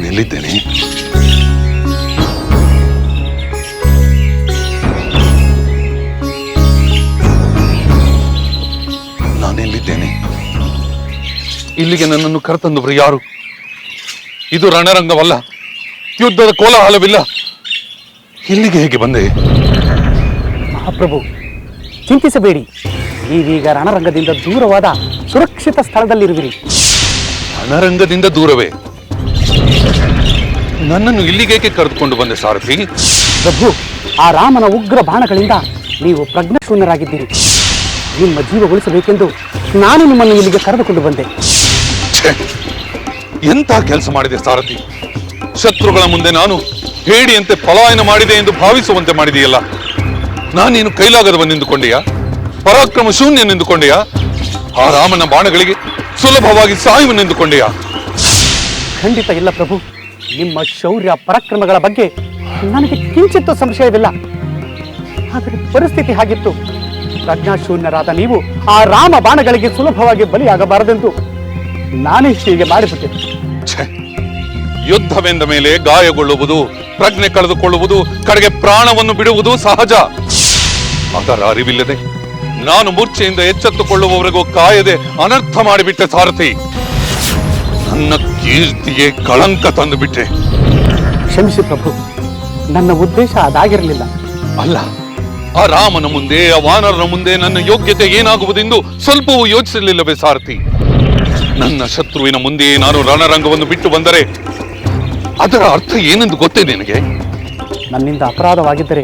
ನಾನೆಲ್ಲಿದ್ದೇನೆ ನಾನೆಲ್ಲಿದ್ದೇನೆ ಇಲ್ಲಿಗೆ ನನ್ನನ್ನು ಕರೆತಂದವರು ಯಾರು? ಇದು ರಣರಂಗವಲ್ಲ ಯುದ್ಧದ ಕೋಲಾಹಲವಿಲ್ಲ. ಇಲ್ಲಿಗೆ ಹೇಗೆ ಬಂದೆ? ಮಹಾಪ್ರಭು ಚಿಂತಿಸಬೇಡಿ. ನೀವೀಗ ರಣರಂಗದಿಂದ ದೂರವಾದ ಸುರಕ್ಷಿತ ಸ್ಥಳದಲ್ಲಿರುವಿರಿ. ರಣರಂಗದಿಂದ ದೂರವೇ? ನನ್ನನ್ನು ಇಲ್ಲಿಗೇಕೆ ಕರೆದುಕೊಂಡು ಬಂದೆ ಸಾರಥಿ? ಪ್ರಭು ಆ ರಾಮನ ಉಗ್ರ ಬಾಣಗಳಿಂದ ನೀವು ಪ್ರಜ್ಞಾಶೂನ್ಯರಾಗಿದ್ದೀರಿ. ನಿಮ್ಮ ಜೀವ ಉಳಿಸಬೇಕೆಂದು ನಾನು ನಿಮ್ಮನ್ನು ಇಲ್ಲಿಗೆ ಕರೆದುಕೊಂಡು ಬಂದೆ. ಛೆ! ಎಂಥ ಕೆಲಸ ಮಾಡಿದೆ ಸಾರಥಿ? ಶತ್ರುಗಳ ಮುಂದೆ ನಾನು ಹೇಡಿಯಂತೆ ಪಲಾಯನ ಮಾಡಿದೆ ಎಂದು ಭಾವಿಸುವಂತೆ ಮಾಡಿದೆಯಲ್ಲ. ನಾನೇನು ಕೈಲಾಗದವನೆಂದುಕೊಂಡೆಯಾ ಪರಾಕ್ರಮ ಶೂನ್ಯನೆಂದುಕೊಂಡೆಯಾ ಆ ರಾಮನ ಬಾಣಗಳಿಗೆ ಸುಲಭವಾಗಿ ಸಾಯುವನೆಂದುಕೊಂಡೆಯಾ ಖಂಡಿತ ಇಲ್ಲ ಪ್ರಭು. ನಿಮ್ಮ ಶೌರ್ಯ ಪರಾಕ್ರಮಗಳ ಬಗ್ಗೆ ನನಗೆ ಕಿಂಚಿತ್ತೂ ಸಂಶಯವಿಲ್ಲ. ಆದರೆ ಪರಿಸ್ಥಿತಿ ಹಾಗಿತ್ತು. ಪ್ರಜ್ಞಾಶೂನ್ಯರಾದ ನೀವು ಆ ರಾಮ ಬಾಣಗಳಿಗೆ ಸುಲಭವಾಗಿ ಬಲಿಯಾಗಬಾರದೆಂದು ನಾನೇ ಹೀಗೆ ಮಾಡಿಬಿಟ್ಟೆ! ಯುದ್ಧವೆಂದ ಮೇಲೆ ಗಾಯಗೊಳ್ಳುವುದು, ಪ್ರಜ್ಞೆ ಕಳೆದುಕೊಳ್ಳುವುದು, ಕಡೆಗೆ ಪ್ರಾಣವನ್ನು ಬಿಡುವುದು ಸಹಜ. ಅದರ ಅರಿವಿಲ್ಲದೆ ನಾನು ಮೂರ್ಛೆಯಿಂದ ಎಚ್ಚೆತ್ತುಕೊಳ್ಳುವವರೆಗೂ ಕಾಯದೆ ಅನರ್ಥ ಮಾಡಿಬಿಟ್ಟೆ ಸಾರಥಿ. ನನ್ನ ಕೀರ್ತಿಗೆ ಕಳಂಕ ತಂದು ಬಿಟ್ಟೆ ಕ್ಷಮಿಸಿ ಪ್ರಭು ನನ್ನ ಉದ್ದೇಶ ಅದಾಗಿರಲಿಲ್ಲ. ಅಲ್ಲ ಆ ರಾಮನ ಮುಂದೆ ಆ ವಾನರನ ಮುಂದೆ ನನ್ನ ಯೋಗ್ಯತೆ ಏನಾಗುವುದೆಂದು ಸ್ವಲ್ಪವೂ ಯೋಚಿಸಲಿಲ್ಲವೇ ಸಾರಥಿ? ನನ್ನ ಶತ್ರುವಿನ ಮುಂದೆ ನಾನು ರಣರಂಗವನ್ನು ಬಿಟ್ಟು ಬಂದರೆ ಅದರ ಅರ್ಥ ಏನೆಂದು ಗೊತ್ತೇ ನಿನಗೆ? ನನ್ನಿಂದ ಅಪರಾಧವಾಗಿದ್ದರೆ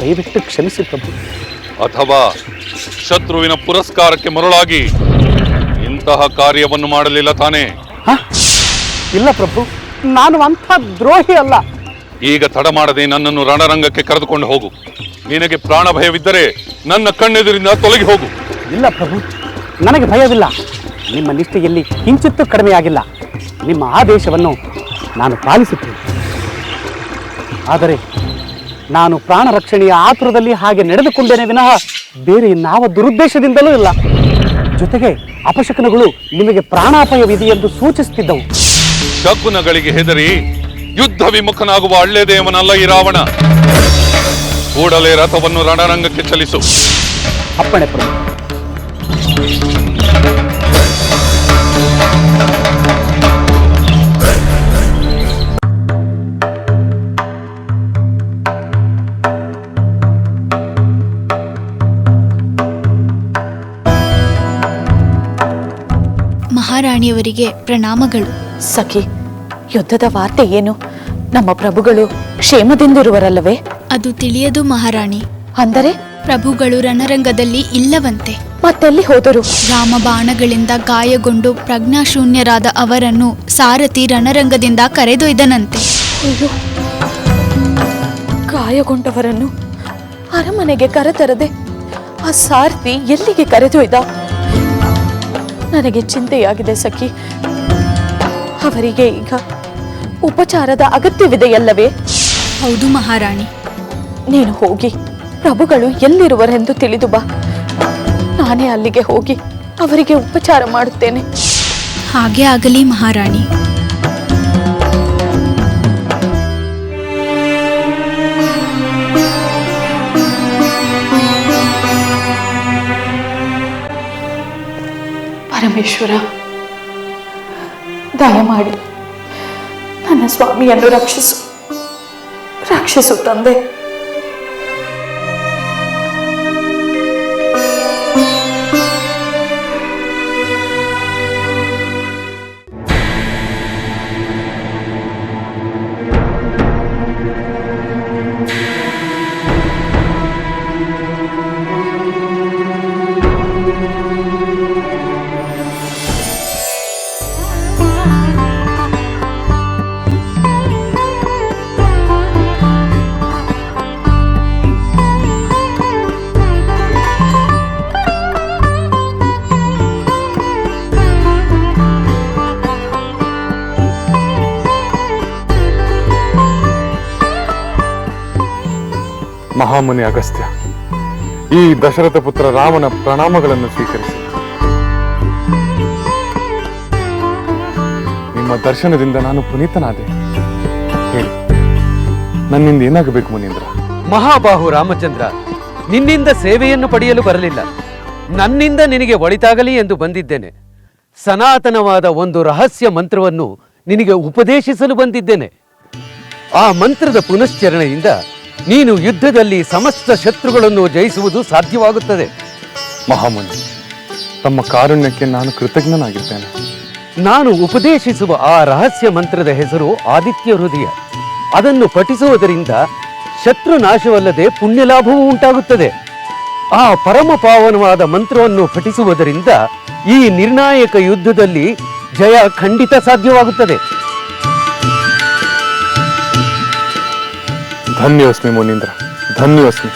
ದಯವಿಟ್ಟು ಕ್ಷಮಿಸಿ ಪ್ರಭು. ಅಥವಾ ಶತ್ರುವಿನ ಪುರಸ್ಕಾರಕ್ಕೆ ಮರುಳಾಗಿ ಇಂತಹ ಕಾರ್ಯವನ್ನು ಮಾಡಲಿಲ್ಲ ತಾನೇ? ಹ? ಇಲ್ಲ ಪ್ರಭು ನಾನು ಅಂಥ ದ್ರೋಹಿ ಅಲ್ಲ. ಈಗ ತಡ ಮಾಡದೆ ನನ್ನನ್ನು ರಣರಂಗಕ್ಕೆ ಕರೆದುಕೊಂಡು ಹೋಗು. ನಿನಗೆ ಪ್ರಾಣ ಭಯವಿದ್ದರೆ ನನ್ನ ಕಣ್ಣೆದುರಿಂದ ತೊಲಗಿ ಹೋಗು. ಇಲ್ಲ ಪ್ರಭು ನನಗೆ ಭಯವಿಲ್ಲ. ನಿಮ್ಮ ನಿಷ್ಠೆಯಲ್ಲಿ ಕಿಂಚಿತ್ತೂ ಕಡಿಮೆಯಾಗಿಲ್ಲ. ನಿಮ್ಮ ಆದೇಶವನ್ನು ನಾನು ಪಾಲಿಸುತ್ತೇನೆ. ಆದರೆ ನಾನು ಪ್ರಾಣ ರಕ್ಷಣೆಯ ಆತುರದಲ್ಲಿ ಹಾಗೆ ನಡೆದುಕೊಂಡೇನೆ ವಿನಃ ಬೇರೆ ಯಾವ ದುರುದ್ದೇಶದಿಂದಲೂ ಇಲ್ಲ. ಜೊತೆಗೆ ಅಪಶಕನಗಳು ನಿಮಗೆ ಪ್ರಾಣಾಪಾಯವಿದೆ ಎಂದು ಸೂಚಿಸುತ್ತಿದ್ದವು. ಶಕುನಗಳಿಗೆ ಹೆದರಿ ಯುದ್ಧ ವಿಮುಖನಾಗುವ ಅಳ್ಳೆದೇವನಲ್ಲ ಈ ರಾವಣ. ಕೂಡಲೇ ರಥವನ್ನು ರಣರಂಗಕ್ಕೆ ಚಲಿಸು. ಅಪ್ಪಣೆ ಪ್ರಭು. ಮಹಾರಾಣಿಯವರಿಗೆ ಪ್ರಣಾಮಗಳು. ಸಖಿ ಯುದ್ಧದ ವಾರ್ತೆ ಏನು? ನಮ್ಮ ಪ್ರಭುಗಳು ಕ್ಷೇಮದಿಂದಿರುವರಲ್ಲವೇ? ಅದು ತಿಳಿಯದು ಮಹಾರಾಣಿ. ಅಂದರೆ? ಪ್ರಭುಗಳು ರಣರಂಗದಲ್ಲಿ ಇಲ್ಲವಂತೆ. ಮತ್ತೆಲ್ಲಿ ಹೋದರು? ರಾಮ ಬಾಣಗಳಿಂದ ಗಾಯಗೊಂಡು ಪ್ರಜ್ಞಾಶೂನ್ಯರಾದ ಅವರನ್ನು ಸಾರಥಿ ರಣರಂಗದಿಂದ ಕರೆದೊಯ್ದನಂತೆ. ಅಯ್ಯೋ ಗಾಯಗೊಂಡವರನ್ನು ಅರಮನೆಗೆ ಕರೆತರದೆ ಆ ಸಾರಥಿ ಎಲ್ಲಿಗೆ ಕರೆದೊಯ್ದ? ನನಗೆ ಚಿಂತೆಯಾಗಿದೆ ಸಖಿ. ಅವರಿಗೆ ಈಗ ಉಪಚಾರದ ಅಗತ್ಯವಿದೆಯಲ್ಲವೇ ಹೌದು ಮಹಾರಾಣಿ. ನೀನು ಹೋಗಿ ಪ್ರಭುಗಳು ಎಲ್ಲಿರುವರೆಂದು ತಿಳಿದು ಬಾ. ನಾನೇ ಅಲ್ಲಿಗೆ ಹೋಗಿ ಅವರಿಗೆ ಉಪಚಾರ ಮಾಡುತ್ತೇನೆ. ಹಾಗೆ ಆಗಲಿ ಮಹಾರಾಣಿ. ಪರಮೇಶ್ವರ ದಯಮಾಡಿ ನನ್ನ ಸ್ವಾಮಿಯನ್ನು ರಕ್ಷಿಸು. ರಕ್ಷಿಸು ತಂದೆ. ಮಹಾಮುನಿ ಅಗಸ್ತ್ಯ. ಈ ದಶರಥ ಪುತ್ರ ರಾಮನ ಪ್ರಣಾಮಗಳನ್ನು ಸ್ವೀಕರಿಸಿ. ನಿಮ್ಮ ದರ್ಶನದಿಂದ ನಾನು ಪುನೀತನಾದೆ. ಹೇಳಿ, ನನ್ನಿಂದ ಏನಾಗಬೇಕು ಮುನೀಂದ್ರ? ಮಹಾಬಾಹು ರಾಮಚಂದ್ರ, ನಿನ್ನಿಂದ ಸೇವೆಯನ್ನು ಪಡೆಯಲು ಬರಲಿಲ್ಲ. ನನ್ನಿಂದ ನಿನಗೆ ಒಳಿತಾಗಲಿ ಎಂದು ಬಂದಿದ್ದೇನೆ. ಸನಾತನವಾದ ಒಂದು ರಹಸ್ಯ ಮಂತ್ರವನ್ನು ನಿನಗೆ ಉಪದೇಶಿಸಲು ಬಂದಿದ್ದೇನೆ. ಆ ಮಂತ್ರದ ಪುನಶ್ಚರಣೆಯಿಂದ ನೀನು ಯುದ್ಧದಲ್ಲಿ ಸಮಸ್ತ ಶತ್ರುಗಳನ್ನು ಜಯಿಸುವುದು ಸಾಧ್ಯವಾಗುತ್ತದೆ. ಮಹಾಮುನಿ, ತಮ್ಮ ಕಾರುಣ್ಯಕ್ಕೆ ನಾನು ಕೃತಜ್ಞನಾಗಿದ್ದೇನೆ. ನಾನು ಉಪದೇಶಿಸುವ ಆ ರಹಸ್ಯ ಮಂತ್ರದ ಹೆಸರು ಆದಿತ್ಯ ಹೃದಯ. ಅದನ್ನು ಪಠಿಸುವುದರಿಂದ ಶತ್ರು ನಾಶವಲ್ಲದೆ ಪುಣ್ಯಲಾಭವೂ ಉಂಟಾಗುತ್ತದೆ. ಆ ಪರಮ ಪಾವನವಾದ ಮಂತ್ರವನ್ನು ಪಠಿಸುವುದರಿಂದ ಈ ನಿರ್ಣಾಯಕ ಯುದ್ಧದಲ್ಲಿ ಜಯ ಖಂಡಿತ ಸಾಧ್ಯವಾಗುತ್ತದೆ. धन्य अस्मि मुनिंद्र. धन्य अस्मि